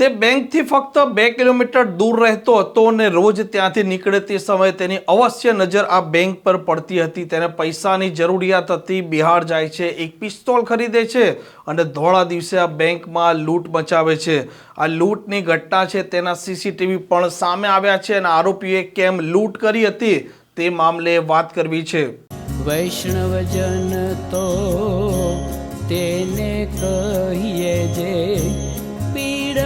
તે બેંકથી ફક્ત બે કિલોમીટર દૂર રહેતો હતો અને રોજ ત્યાંથી નીકળે તે સમયે તેની અવશ્ય નજર આ બેંક પર પડતી હતી. તેને પૈસાની જરૂરિયાત હતી. બિહાર જાય છે, એક પિસ્તોલ ખરીદે છે અને ધોળા દિવસે આ બેંકમાં લૂંટ મચાવે છે. આ લૂંટની ઘટના છે, તેના સીસીટીવી પણ સામે આવ્યા છે અને આરોપીએ કેમ લૂંટ કરી હતી તે મામલે વાત કરવી છે. વૈષ્ણવજન તો તેને કહીએ જે પીડ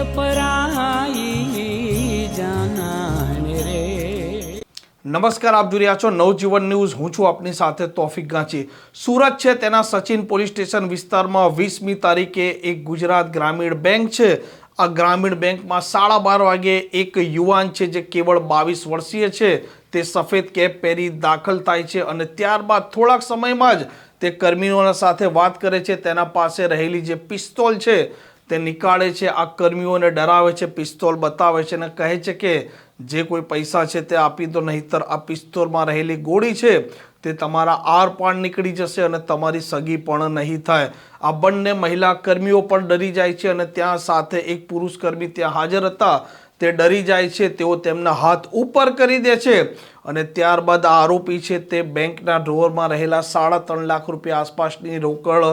રે. નમસ્કાર, આપ જોઈ રહ્યા છો નવજીવન ન્યૂઝ. હું છું આપની સાથે તોફિક ગાંચી. સુરત છે તેના સચિન પોલીસ સ્ટેશન વિસ્તારમાં વીસમી તારીખે એક ગુજરાત ગ્રામીણ બેંક છે. આ ગ્રામીણ બેંકમાં સાડા બાર વાગે એક યુવાન છે જે કેવળ બાવીસ વર્ષીય છે. તે સફેદ કેપ પહેરી દાખલ થાય છે અને ત્યારબાદ થોડાક સમયમાં જ તે કર્મીઓના સાથે વાત કરે છે. તેના પાસે રહેલી જે પિસ્તોલ છે તે નીકાળે છે, આ કર્મીઓને ડરાવે છે, પિસ્તોલ બતાવે છે અને કહે છે કે જે કોઈ પૈસા છે તે આપી દો, નહીંતર આ પિસ્તોલમાં રહેલી ગોળી છે તે તમારા આર પાર નીકળી જશે અને તમારી સગી પણ નહીં થાય. આ બંને મહિલા કર્મીઓ પણ ડરી જાય છે અને ત્યાં સાથે એક પુરુષ કર્મી ત્યાં હાજર હતા. તે ડરી જાય છે, તેઓ તેમના હાથ ઉપર કરી દે છે અને ત્યારબાદ આરોપી છે તે બેંકના ડ્રોવરમાં રહેલા સાડા ત્રણ લાખ રૂપિયા આસપાસની રોકડ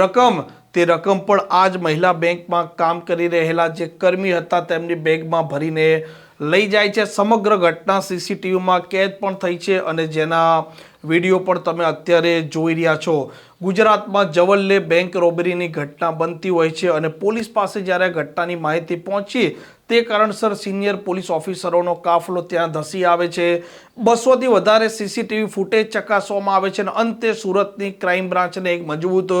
રકમ, તે રકમ પણ આ જ મહિલા બેંકમાં કામ કરી રહેલા જે કર્મી હતા, તેમની બેગમાં ભરીને લઈ જાય છે. સમગ્ર ઘટના સીસીટીવીમાં કેદ પણ થઈ છે અને જેના વીડિયો પણ તમે અત્યારે જોઈ રહ્યા છો. ગુજરાતમાં જવલ્લે બેંક રોબરીની ઘટના બનતી હોય છે અને પોલીસ પાસે જ્યારે ઘટનાની માહિતી પહોંચી, તે કારણસર સિનિયર પોલીસ ઓફિસરોનો કાફલો ત્યાં ધસી આવે છે. બસોથી વધારે સીસીટીવી ફૂટેજ ચકાસવામાં આવે છે અને અંતે સુરતની ક્રાઇમ બ્રાન્ચને એક મજબૂત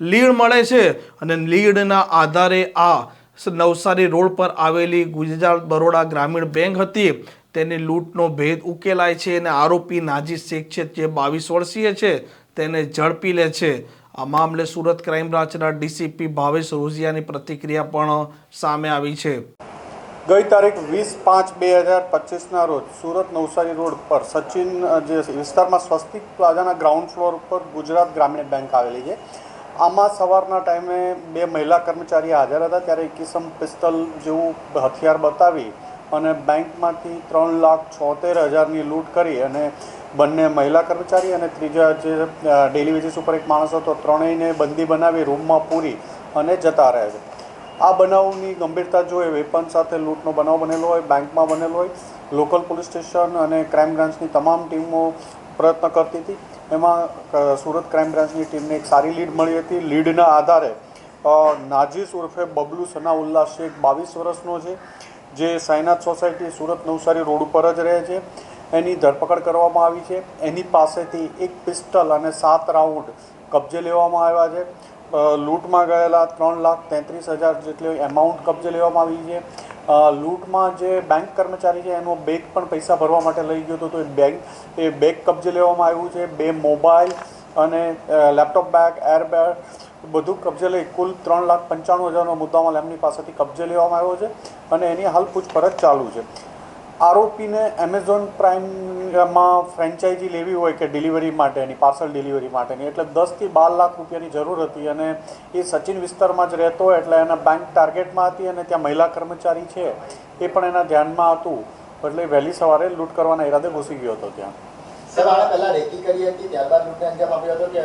લીડ મળે છે અને લીડના આધારે આ નવસારી રોડ પર આવેલી ગુજરાત બરોડા ગ્રામીણ બેંક હતી. તેની લૂંટનો ભેદ ઉકેલાય છે અને આરોપી નાજી શેખ છે, જે બાવીસ વર્ષીય છે, તેને ઝડપી લે છે. આ મામલે સુરત ક્રાઇમ બ્રાન્ચના ડીસીપી ભાવેશ રોઝિયાની પ્રતિક્રિયા પણ સામે આવી છે. ગઈ તારીખ વીસ પાંચ બે હજાર પચીસના રોજ સુરત નવસારી રોડ પર સચિન જે વિસ્તારમાં સ્વસ્તિક પ્લાઝાના ગ્રાઉન્ડ ફ્લોર ઉપર ગુજરાત ગ્રામીણ બેંક આવેલી છે. આમાં સવારના ટાઈમે બે મહિલા કર્મચારી હાજર હતા, ત્યારે એક કિસમ પિસ્તલ જેવું હથિયાર બતાવી અને બેંકમાંથી ત્રણ લાખ છોતેર હજારની લૂંટ કરી અને બંને મહિલા કર્મચારી અને ત્રીજા જે ડેલી વેજીસ ઉપર એક માણસ હતો, ત્રણેયને બંદી બનાવી રૂમમાં પૂરી અને જતા રહે છે. આ બનાવની ગંભીરતા જોઈએ વેપન સાથે લૂંટનો બનાવ બનેલો હોય, બેંકમાં બનેલો હોય, લોકલ પોલીસ સ્ટેશન અને ક્રાઇમ બ્રાન્ચની તમામ ટીમો પ્રયત્ન કરતી હતી. એમાં સુરત ક્રાઇમ બ્રાન્ચની ટીમને એક સારી લીડ મળી હતી. લીડના આધારે નાજીસ ઉર્ફે બબલુ સનાઉલ્લા શેખ બાવીસ વર્ષનો છે, જે સાયનાથ સોસાયટી સુરત નવસારી રોડ ઉપર જ રહે છે. એની ધરપકડ કરવામાં આવી છે. એની પાસેથી એક પિસ્ટલ અને સાત રાઉન્ડ કબજે લેવામાં આવ્યા છે. લૂંટમાં ગયેલા ત્રણ લાખ તેત્રીસ હજાર જેટલી એમાઉન્ટ કબજે લેવામાં આવી છે. લૂંટમાં જે બેંક કર્મચારી છે, એનો બેગ પણ પૈસા ભરવા માટે લઈ ગયો હતો. તો એ બેંક એ બેગ કબજે લેવામાં આવ્યું છે. બે મોબાઈલ અને લેપટોપ બેગ એર બેગ બધું કબજે લઈ કુલ ત્રણ લાખ પંચાણું હજારનો મુદ્દામાલ એમની પાસેથી કબજે લેવામાં આવ્યો છે અને એની હાલ પૂછપરછ ચાલુ છે. આરોપીને એમેઝોન પ્રાઇમમાં ફ્રેન્ચાઇઝી લેવી હોય કે ડિલિવરી માટેની પાર્સલ ડિલિવરી માટેની, એટલે દસથી બાર લાખ રૂપિયાની જરૂર હતી અને એ સચિન વિસ્તારમાં જ રહેતો એટલે એના બેંક ટાર્ગેટમાં હતી અને ત્યાં મહિલા કર્મચારી છે, એ પણ એના ધ્યાનમાં હતું એટલે વહેલી સવારે લૂંટ કરવાના ઈરાદે ઘૂસી ગયો હતો ત્યાં સર આણે પહેલાં રેકી કરી હતી, ત્યારબાદ લૂંટને અંજામ આપ્યો હતો કે?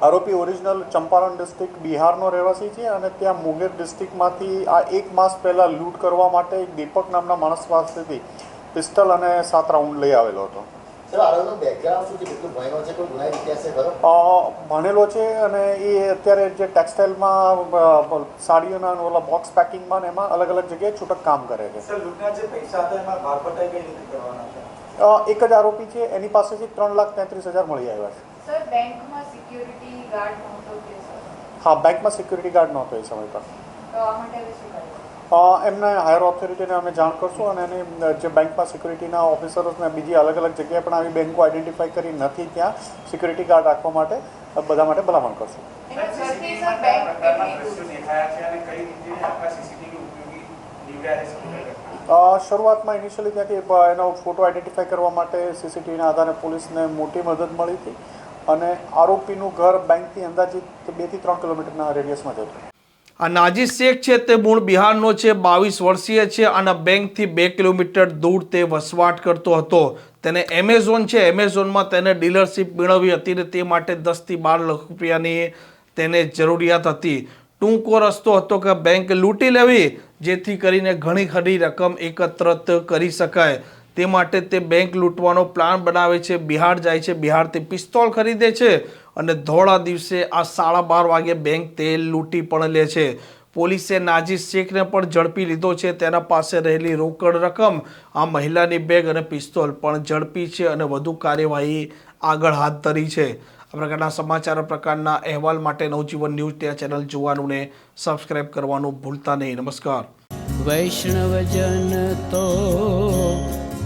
આરોપી ઓરિજિનલ ચંપારણ ડિસ્ટ્રિક્ટ બિહારનો રહેવાસી છે અને ત્યાં મુગેર ડિસ્ટ્રિક્ટમાંથી આ એક માસ પહેલાં લૂંટ કરવા માટે એક દીપક નામના માણસ પાસેથી પિસ્તલ અને સાત રાઉન્ડ લઈ આવેલો હતો. ભણેલો છે? અને એ અત્યારે જે ટેક્સટાઇલમાં સાડીઓના ઓલા બોક્સ પેકિંગમાં ને એમાં અલગ અલગ જગ્યાએ છૂટક કામ કરે છે. સર લૂંટના જે પૈસા હતા એમાં ભાગ બટાઈ કઈ રીતે કરવાના હતા અ, એક જ આરોપી છે એની પાસેથી ત્રણ લાખ તેત્રીસ હજાર મળી આવ્યા છે. બેંકમાં સિક્યુરિટી ગાર્ડ નહોતો કે હા બેંકમાં સિક્યુરિટી ગાર્ડ નહોતો એ સમય પર. તો આ માટે હવે શું કર્યું એમને હાયર ઓથોરિટીને અમે જાણ કરશું અને એની જે બેંકમાં સિક્યુરિટીના ઓફિસરોને બીજી અલગ અલગ જગ્યાએ પણ આવી બેંકો આઈડેન્ટિફાઈ કરી નથી ત્યાં સિક્યુરિટી ગાર્ડ રાખવા માટે બધા માટે ભલામણ કરશું. શરૂઆતમાં ઇનિશિયલી ત્યાંથી એનો ફોટો આઈડેન્ટિફાઈ કરવા માટે સીસીટીવીના આધારે પોલીસને મોટી મદદ મળી હતી. અને આરોપીનું ઘર બેંકથી અંદાજિત બેથી ત્રણ કિલોમીટરના રેડિયસમાં જતું. આ નાજી શેખ છે તે મૂળ બિહારનો છે, બાવીસ વર્ષીય છે અને બેંકથી બે કિલોમીટર દૂર તે વસવાટ કરતો હતો. તેને એમેઝોન છે, એમેઝોનમાં તેને ડીલરશીપ મેળવી હતી ને તે માટે દસથી બાર લાખ રૂપિયાની તેને જરૂરિયાત હતી. ટૂંકો રસ્તો હતો કે બેંક લૂંટી લેવી, જેથી કરીને ઘણી ખરી રકમ એકત્રિત કરી શકાય. તે માટે તે બેંક લૂંટવાનો પ્લાન બનાવે છે, બિહાર જાય છે બિહારથી પિસ્તોલ ખરીદે છે અને ધોળા દિવસે આ સાડા બાર વાગે બેંક તે લૂંટી પણ લે છે. પોલીસે નાજી શેખને પણ ઝડપી લીધો છે, તેના પાસે રહેલી રોકડ રકમ, આ મહિલાની બેગ અને પિસ્તોલ પણ ઝડપી છે અને વધુ કાર્યવાહી આગળ હાથ ધરી છે. આ પ્રકારના સમાચાર પ્રકારના અહેવાલ માટે નવજીવન ન્યૂઝ ત્યાં ચેનલ જોવાનું ને સબસ્ક્રાઇબ કરવાનું ભૂલતા નહીં. નમસ્કાર. વૈષ્ણવજન તો